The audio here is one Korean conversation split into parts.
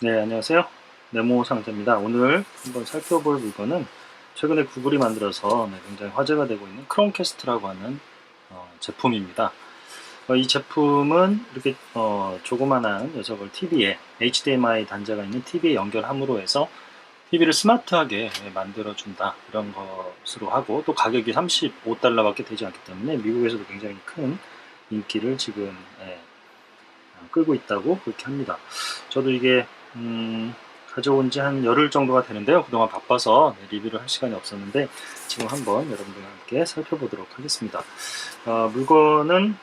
네, 안녕하세요. 네모 상자입니다. 오늘 한번 살펴볼 물건은 최근에 구글이 만들어서 네, 굉장히 화제가 되고 있는 크롬캐스트라고 하는 어, 제품입니다. 어, 이 제품은 이렇게 어, 조그만한 녀석을 TV에 HDMI 단자가 있는 TV에 연결함으로 해서 TV를 스마트하게 예, 만들어준다 이런 것으로 하고 또 가격이 35달러밖에 되지 않기 때문에 미국에서도 굉장히 큰 인기를 지금 예, 어, 끌고 있다고 그렇게 합니다. 저도 이게 음, 가져온 지 한 열흘 정도가 되는데요. 그동안 바빠서 네, 리뷰를 할 시간이 없었는데 지금 한번 여러분들과 함께 살펴보도록 하겠습니다. 어, 물건은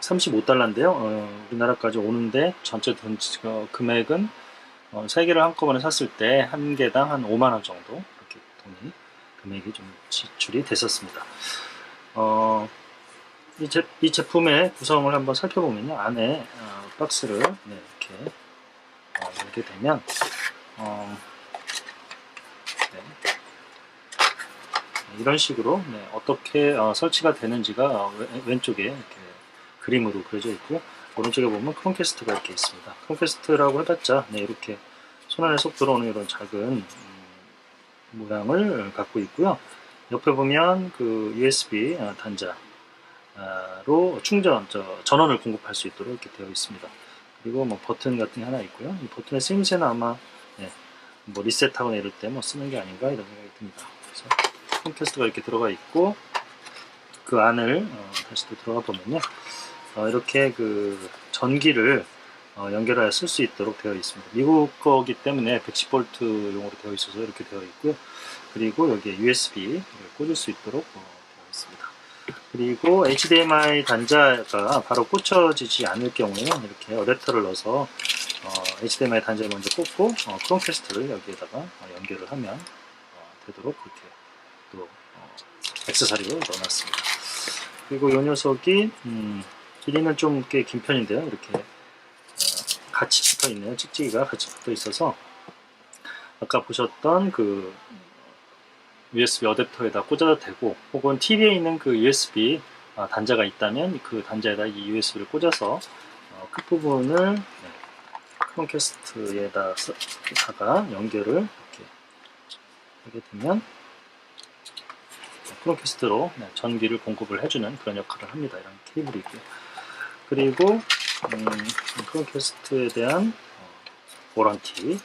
35달러인데요. 어, 우리나라까지 오는데 전체 돈 어, 금액은 어, 3개를 한꺼번에 샀을 때 한 개당 한 5만원 정도 이렇게 돈이 금액이 좀 지출이 됐었습니다. 어, 이, 제, 이 제품의 구성을 한번 살펴보면요. 안에 어, 박스를 네, 이렇게 어, 열게 되면 어, 네. 네, 이런 식으로 네, 어떻게 어, 설치가 되는지가 어, 왼- 왼쪽에 이렇게 그림으로 그려져 있고 오른쪽에 보면 크롬캐스트가 이렇게 있습니다. 크롬캐스트라고 해봤자 네, 이렇게 손 안에 쏙 들어오는 이런 작은 음, 모양을 갖고 있고요. 옆에 보면 그 USB 어, 단자로 충전 저 전원을 공급할 수 있도록 이렇게 되어 있습니다. 그리고 뭐 버튼 같은 게 하나 있고요. 이 버튼의 쓰임새는 아마 네, 뭐 리셋하거나 이럴 때 뭐 쓰는 게 아닌가 이런 생각이 듭니다. 그래서 홈캐스트가 이렇게 들어가 있고 그 안을 어, 다시 또 들어가 보면요. 어, 이렇게 그 전기를 어, 연결하여 쓸 수 있도록 되어 있습니다. 미국 거기 때문에 110V용으로 되어 있어서 이렇게 되어 있고요. 그리고 여기에 USB를 꽂을 수 있도록 어. 그리고 HDMI 단자가 바로 꽂혀지지 않을 경우에는 이렇게 어댑터를 넣어서 어, HDMI 단자를 먼저 꽂고 어, 크롬캐스트를 여기에다가 어, 연결을 하면 어, 되도록 그렇게 또 어, 액세서리를 넣어놨습니다. 그리고 이 녀석이 음, 길이는 좀 꽤 긴 편인데요. 이렇게 어, 같이 붙어 있네요. 찍찍이가 같이 붙어 있어서 아까 보셨던 그 USB 어댑터에다 꽂아도 되고 혹은 TV에 있는 그 USB 아, 단자가 있다면 그 단자에다 이 USB를 꽂아서 어, 끝부분을 네, 크롬캐스트에다가 연결을 이렇게 하게 되면 네, 크롬캐스트로 네, 전기를 공급을 해주는 그런 역할을 합니다. 이런 케이블이고요. 그리고 음, 크롬캐스트에 대한 어, 워런티 네,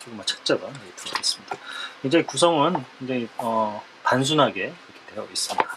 조그만 책자가 들어가 있습니다. 굉장히 구성은 굉장히 어, 단순하게 되어 있습니다.